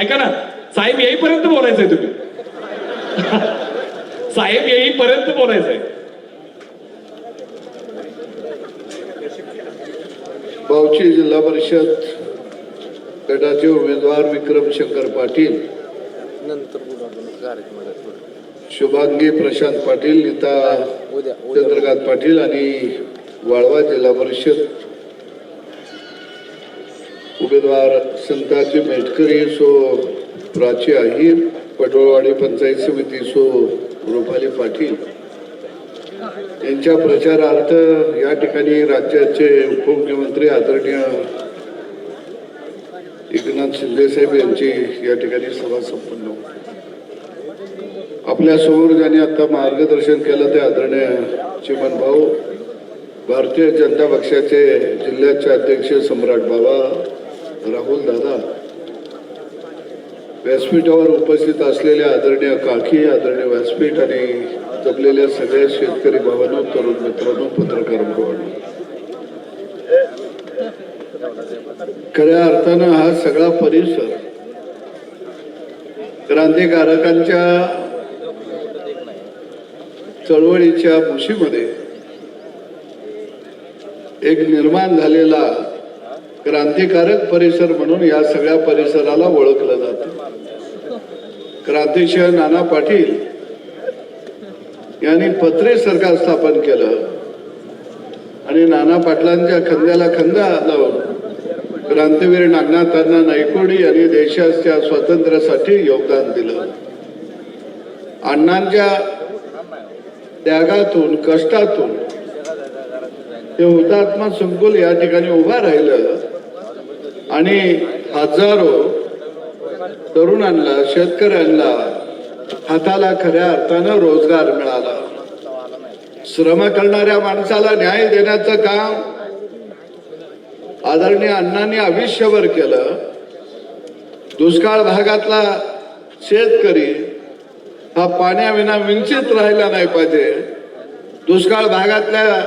ऐका ना साहेब येईपर्यंत बोलायचंय तुम्ही. साहेब येईपर्यंत बोलायचंय. बावची जिल्हा परिषद गटाचे उमेदवार विक्रम शंकर पाटील. नंतर. शुभांगी प्रशांत पाटील नीता उद्या उद्या. चंद्रकांत पाटील आणि वाळवा जिल्हा परिषद. उमेदवार संताजी मेटकरी सो प्राची अहिर पटोळवाडी पंचायत समिती सो रुपाली पाटील. यांच्या प्रचारार्थ या ठिकाणी राज्याचे उपमुख्यमंत्री आदरणीय एकनाथ शिंदेसाहेब यांची या ठिकाणी सभा संपन्न आपल्यासमोर ज्यांनी आता मार्गदर्शन केलं ते आदरणीय चिमन भाऊ भारतीय जनता पक्षाचे जिल्ह्याचे अध्यक्ष सम्राट बाबा राहुल दादा व्यासपीठावर उपस्थित असलेल्या आदरणीय काकी आदरणीय व्यासपीठ आणि जपलेल्या सगळ्या शेतकरी भावांनो तरुण मित्रांनो पत्रकार भावांनो. खऱ्या अर्थानं हा सगळा परिसर क्रांतिकारकांच्या चळवळीच्या मुशीमध्ये एक निर्माण झालेला क्रांतिकारक परिसर म्हणून या सगळ्या परिसराला ओळखलं जातं. क्रांतिशय नाना पाटील यांनी पत्रे सरकार स्थापन केलं आणि नाना पाटलांच्या खंद्याला खंदा लावून क्रांतीवीर नागनाथांना नायकोडी यांनी देशाच्या स्वातंत्र्यासाठी योगदान दिलं. अण्णांच्या त्यागातून कष्टातून ते हुतात्मा संकुल या ठिकाणी उभा राहिलं. आणि हजारो तरुणांना शेतकऱ्यांना हाताला खऱ्या अर्थानं रोजगार मिळाला. श्रम करणाऱ्या माणसाला न्याय देण्याचं काम आदरणीय अण्णांनी आयुष्यभर केलं. दुष्काळ भागातला शेतकरी हा पाण्याविना विंचित राहिला नाही पाहिजे. दुष्काळ भागातल्या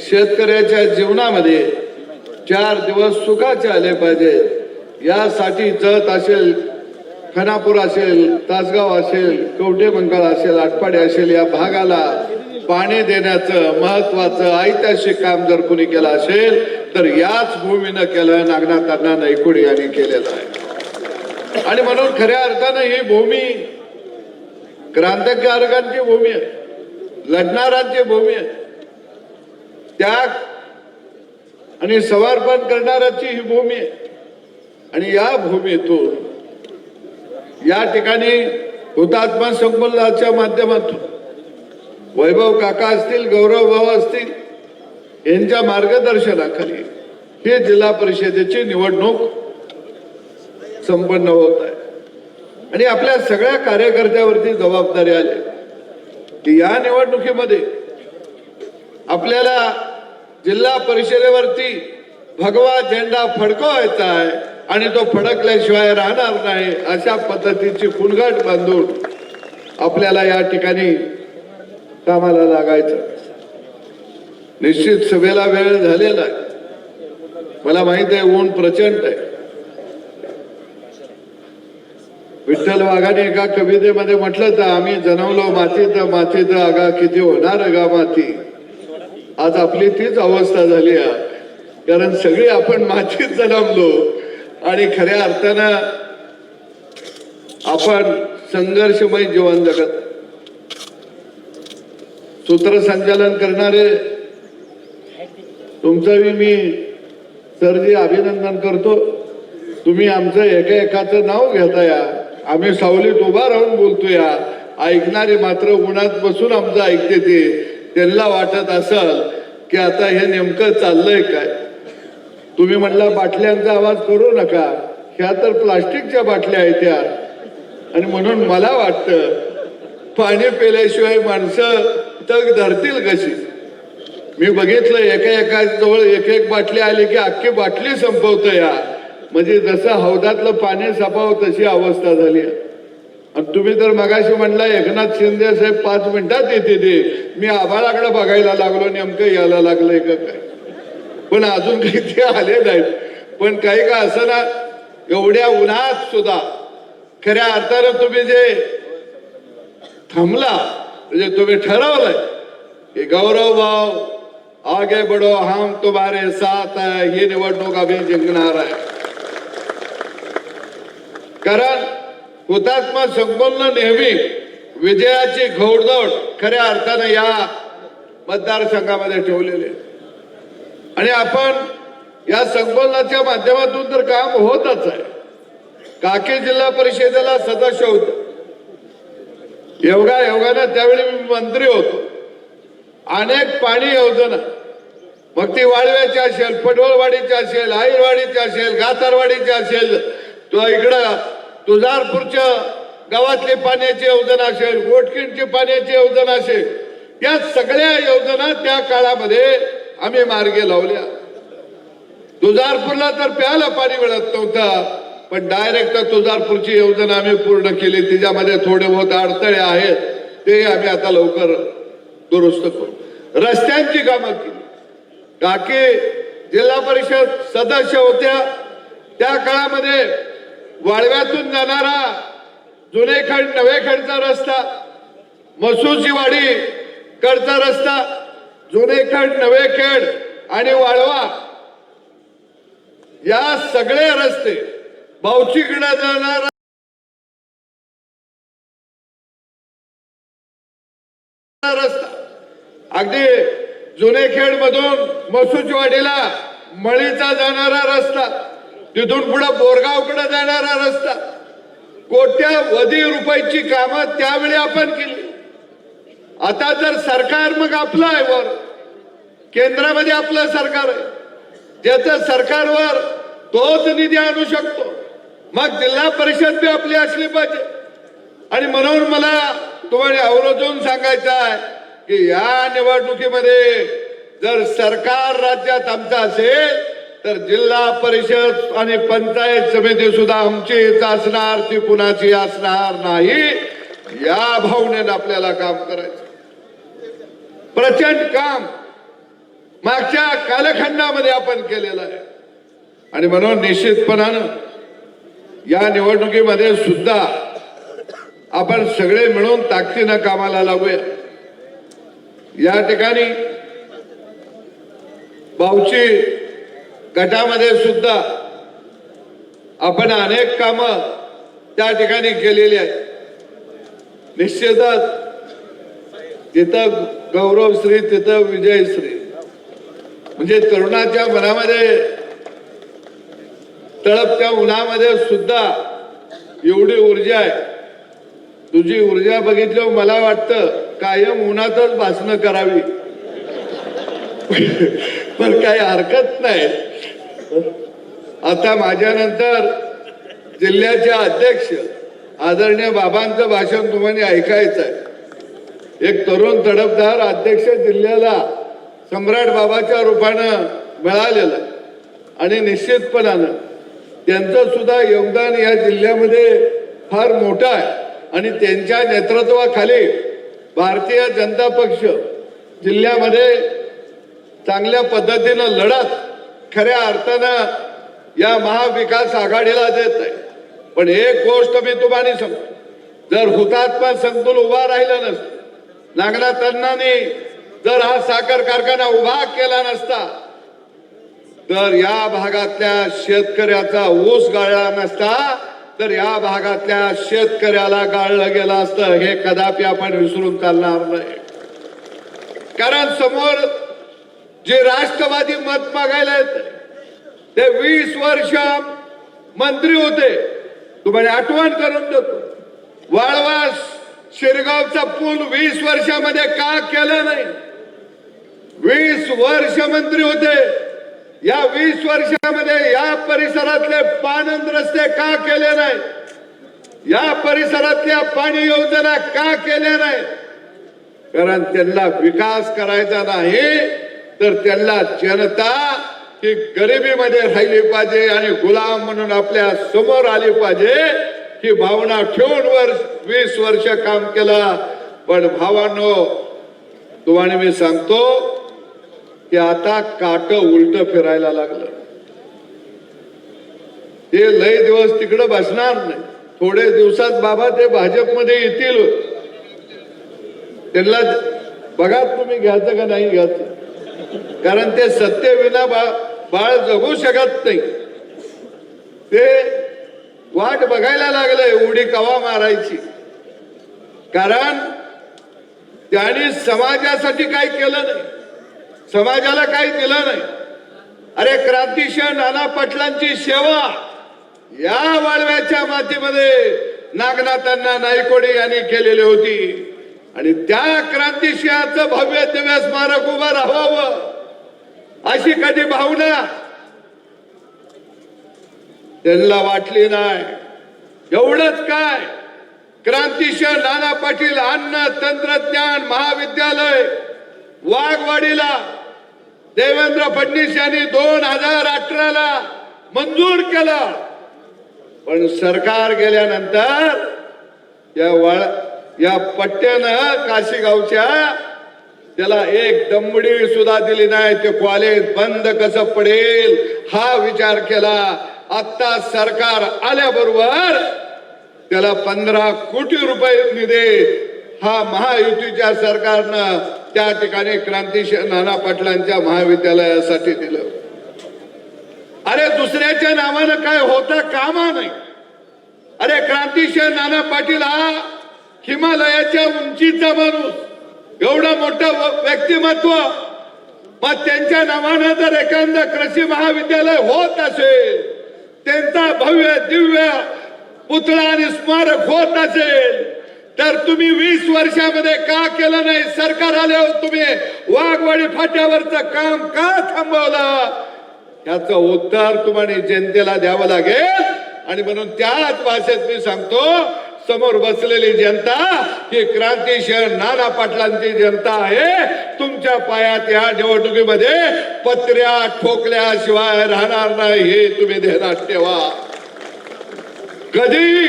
शेतकऱ्याच्या जीवनामध्ये चार दिवस सुखाचे आले पाहिजे. यासाठी जत असेल खानापूर असेल तासगाव असेल कवठे मंगळ असेल आटपाडे असेल या भागाला पाणी देण्याचं महत्वाचं ऐतिहासिक काम जर कोणी केलं असेल तर याच भूमीनं केलं नागनाथांना नैकुडी यांनी केलेलं आहे. आणि म्हणून खऱ्या अर्थानं ही भूमी क्रांतिकारकांची भूमी आहे लढणाऱ्यांची भूमी आहे. त्या आणि समर्पण करणाऱ्याची ही भूमी आहे. आणि या भूमीतून या ठिकाणी हुतात्मा संकुलाच्या माध्यमातून वैभव काका असतील गौरव भाऊ असतील यांच्या मार्गदर्शनाखाली हे जिल्हा परिषदेची निवडणूक संपन्न होत आहे. आणि आपल्या सगळ्या कार्यकर्त्यावरती जबाबदारी आली की या निवडणुकीमध्ये आपल्याला जिल्हा परिषदेवरती भगवा झेंडा फडकवायचा आहे आणि तो फडकल्याशिवाय राहणार नाही अशा पद्धतीची फुलगाट बांधून आपल्याला या ठिकाणी कामाला लागायचं. निश्चित सभेला वेळ झालेला आहे. मला माहीत आहे ऊन प्रचंड आहे. विठ्ठल वाघाने एका कवितेमध्ये म्हटलं तर आम्ही जन्मलो मातीत मातीत आगा किती होणार गा माती? आज आपली तीच अवस्था झाली आहे. कारण सगळी आपण मातीत जन्मलो आणि खऱ्या अर्थानं आपण संघर्षमय जीवन जगत. सूत्रसंचालन करणारे तुमचंही मी सरजी अभिनंदन करतो. तुम्ही आमचं एका एकाचं नाव घेता या. आम्ही सावलीत उभा राहून बोलतो या. ऐकणारे मात्र उन्हात बसून आमचं ऐकते ते. त्यांना वाटत असल की आता हे नेमकं चाललंय काय? तुम्ही म्हटला बाटल्यांचा आवाज करू नका. ह्या तर प्लास्टिकच्या बाटल्या आहेत त्या आणि म्हणून मला वाटतं पाणी पेल्याशिवाय माणसं तग धरतील कशी? मी बघितलं एका एका जवळ एक एक बाटली आली की अख्खी बाटली संपवतो या म्हणजे जसं हौदातलं पाणी सापावं तशी अवस्था झाली आहे. आणि तुम्ही तर मगाशी म्हणला एकनाथ शिंदे साहेब पाच मिनिटात येते ते मी आभाळाकडे बघायला लागलो नेमकं यायला लागलंय का काय? पण अजून काही ते आले नाहीत. पण काही का असं ना एवढ्या उन्हात सुद्धा खऱ्या अर्थानं तुम्ही जे थांबला म्हणजे तुम्ही ठरवलंय की गौरव भाऊ आगे बडो हम तुम्हारे साथ आहे ही निवडणूक आम्ही जिंकणार आहे. कारण हुतात्मा संपन्न नेहमी विजयाची घोडदौड खऱ्या अर्थानं या मतदारसंघामध्ये ठेवलेले आणि आपण या संगोलनाच्या माध्यमातून तर काम होतच आहे. काके जिल्हा परिषदेला सदस्य होत. योगा योगानं त्यावेळी मी मंत्री होतो. अनेक पाणी योजना. मग ती वाळव्याची असेल पडवळवाडीची असेल आईरवाडीची असेल गातारवाडीची असेल तो इकडं तुळजारपूरच्या गावातले पाण्याची योजना असेल गोटकिंडची पाण्याची योजना असेल या सगळ्या योजना त्या काळामध्ये आम्ही मार्गे लावल्या. तुझारपूरला तर प्यायला पाणी मिळत नव्हतं पण डायरेक्ट तुझारपूरची योजना आम्ही पूर्ण केली. तिच्यामध्ये थोडे बहुत अडथळे आहेत ते आम्ही आता लवकर दुरुस्त करू. रस्त्यांची कामं केली. टाके जिल्हा परिषद सदस्य होत्या. त्या काळामध्ये वाळव्यातून जाणारा जुनेखंड नवेखंडचा रस्ता मसूची वाडी कडचा रस्ता जुनेखंड नवेखेड आणि वाळवा. या सगळे रस्ते बावचीकडे जाणारा रस्ता. अगदी जुनेखेड मधून मसूचवाडीला मळीचा जाणारा रस्ता. तिथून पुढे बोरगावकडे जाणारा रस्ता. कोट्यावधी रुपयाची कामं त्यावेळी आपण केली. आता जर सरकार मग आपलं आहे वर केंद्रामध्ये आपलं सरकार आहे ज्याचं सरकारवर तोच निधी आणू शकतो. मग जिल्हा परिषद बी आपली असली पाहिजे. आणि म्हणून मला तुम्हाला आवर्जून सांगायचं आहे की या निवडणुकीमध्ये जर सरकार राज्यात आमचं असेल तर जिल्हा परिषद आणि पंचायत समिती सुद्धा आमचीच असणार ती कुणाची असणार नाही या भावनेनं आपल्याला काम करायचं. प्रचंड काम मागच्या कालखंडामध्ये आपण केलेलं आहे. आणि म्हणून निश्चितपणानं या निवडणुकीमध्ये सुद्धा आपण सगळे मिळून ताकदीनं कामाला लागूया. या ठिकाणी भाऊची गटामध्ये सुद्धा आपण अनेक काम त्या ठिकाणी केलेली आहेत. निश्चितच तिथं गौरवश्री तिथं विजयश्री म्हणजे तरुणाच्या मनामध्ये तळपत्या उन्हामध्ये सुद्धा एवढी ऊर्जा आहे. तुझी ऊर्जा बघितल्यावर मला वाटतं कायम उन्हातच भाषणं करावी. पण काही हरकत नाही. आता माझ्यानंतर जिल्ह्याचे अध्यक्ष आदरणीय बाबांचं भाषण तुम्हाला ऐकायचं आहे. एक तरुण तडफदार अध्यक्ष जिल्ह्याला सम्राट बाबाच्या रूपानं मिळालेलं आणि निश्चितपणानं त्यांचं सुद्धा योगदान या जिल्ह्यामध्ये फार मोठं आहे. आणि त्यांच्या नेतृत्वाखाली भारतीय जनता पक्ष जिल्ह्यामध्ये चांगल्या पद्धतीनं लढत खऱ्या अर्थानं या महाविकास आघाडीला देत आहे पण एक गोष्ट मी तुम्हाला सांगतो. जर हुतात्मा संकुल उभा राहिलं नसतं नागनाथांनी जर हा साखर कारखाना उभा केला नसता तर या भागातल्या शेतकऱ्याचा ऊस गाळला नसता तर या भागातल्या शेतकऱ्याला गाळलं गेलं असतं हे कदापि आपण विसरून चालणार नाही. कारण समोर जे राष्ट्रवादी मत मागायला येत ते वीस वर्ष मंत्री होते. तुम्हाला आठवण करून देतो. वाळवास शिरगावचा पूल वीस वर्षामध्ये का केला नाही? वीस वर्ष मंत्री होते. या वीस वर्षामध्ये या परिसरातले पानंद रस्ते का केले नाही? या परिसरातल्या पाणी योजना का केल्या नाही? कारण त्यांना विकास करायचा नाही. तर त्यांना जनता की गरिबीमध्ये राहिली पाहिजे आणि गुलाम म्हणून आपल्यासमोर आली पाहिजे ही भावना ठेवून वर वीस वर्ष काम केलं. पण भावांनो तुम्हाला मी सांगतो की आता काट उलट फिरायला लागलं. ते लय दिवस तिकडं बसणार नाही. थोडे दिवसात बाबा ते भाजपमध्ये येतील. त्यांना बघा तुम्ही घ्यायचं का नाही घ्यायचं. कारण ते सत्तेविना बा बाळ बाळ जगू शकत नाही. ते वाट बघायला लागलंय उडी कवा मारायची. कारण त्याने समाजासाठी काय केलं नाही. समाजाला काही दिलं नाही. अरे क्रांतिशय नाना पाटलांची सेवा या वाळव्याच्या मातीमध्ये नागनाथांना नायकोडे यांनी केलेली होती. आणि त्या क्रांतिशयाचं भव्य दिव्य स्मारक उभं राहावं. अशी कधी भावना? त्यांना वाटली नाही. एवढंच काय? क्रांतिशय नाना पाटील अन्न तंत्रज्ञान महाविद्यालय वाघवाडीला. देवेंद्र फडणवीस यांनी दोन हजार अठराला मंजूर केलं. पण सरकार गेल्यानंतर या वळ या पट्ट्यानं काशीगावच्या त्याला एक दमडी सुद्धा दिली नाही ते कॉलेज बंद कसं पडेल? हा विचार केला. आता सरकार आल्याबरोबर त्याला पंधरा कोटी रुपये निधी हा महायुतीच्या सरकारनं त्या ठिकाणी क्रांतिशय नाना पाटलांच्या महाविद्यालयासाठी दिलं. अरे दुसऱ्याच्या नावानं काय होता कामा नाही. अरे क्रांतिशय नाना पाटील हा हिमालयाच्या उंचीचा माणूस. एवढं मोठं व्यक्तिमत्व मग त्यांच्या नावानं जर एखादं कृषी महाविद्यालय होत असेल त्यांचा भव्य दिव्य पुतळा आणि स्मारक होत असेल तर तुम्ही वीस वर्षामध्ये का केलं नाही? सरकार आल्यावर तुम्ही वाघवाडी फाट्यावरचं काम का थांबवलं? याच उत्तर तुम्हाला जनतेला द्यावं लागेल. आणि म्हणून त्याच भाषेत मी सांगतो समोर बसलेली जनता ही क्रांतिशय नाना पाटलांची जनता आहे. तुमच्या पायात या निवडणुकीमध्ये पत्र्या ठोकल्याशिवाय राहणार नाही हे तुम्ही ध्यानात ठेवा. कधी?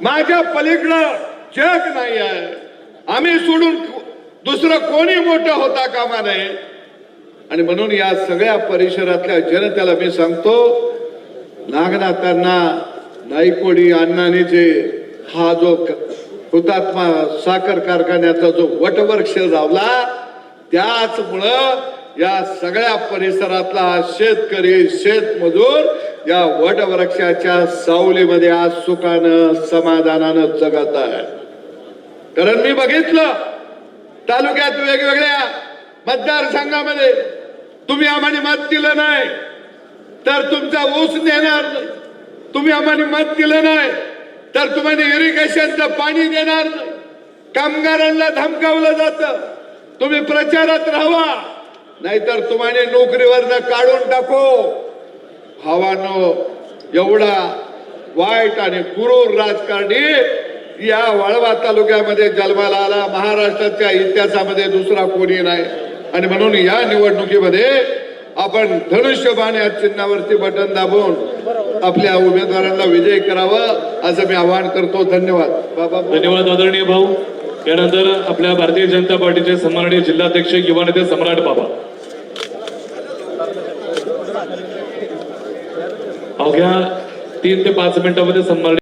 माझ्या पलीकडं जग नाही आहे. आम्ही सोडून दुसरं कोणी मोठं होता कामा नये. आणि म्हणून या सगळ्या परिसरातल्या जनतेला मी सांगतो नागनाथांना नाईकोडी अण्णानीचे हा जो हुतात्मा साखर कारखान्याचा जो वटवृक्ष लावला त्याचमुळं या सगळ्या परिसरातला शेतकरी शेतमजूर या वटवृक्षाच्या सावलीमध्ये आज सुखानं समाधानानं जगत आहे कारण मी बघितलं तालुक्यात वेगवेगळ्या मतदारसंघामध्ये तुम्ही आम्हाला मत दिलं नाही तर तुमचा ऊस देणार नाही. तुम्ही आम्हाला मत दिलं नाही तर तुम्हाला इरिगेशनचं पाणी देणार कामगारांना धमकावलं जातं. तुम्ही प्रचारात राहा. नाहीतर तुम्हाला नोकरीवरनं काढून टाको. हवानो एवढा वाईट आणि क्रूर राजकारणी या वाळवा तालुक्यामध्ये जन्माला आला. महाराष्ट्राच्या इतिहासामध्ये दुसरा कोणी नाही. आणि म्हणून या निवडणुकीमध्ये आपण धनुष्यबाण या चिन्हावरती बटन दाबून आपल्या उमेदवारांना विजय करावा असं मी आवाहन करतो. धन्यवाद. बाबा धन्यवाद आदरणीय भाऊ. यानंतर आपल्या भारतीय जनता पार्टीचे सन्माननीय जिल्हाध्यक्ष युवा नेते सम्राट बाबा. अवघ्या तीन ते पाच मिनिटांमध्ये सन्माननीय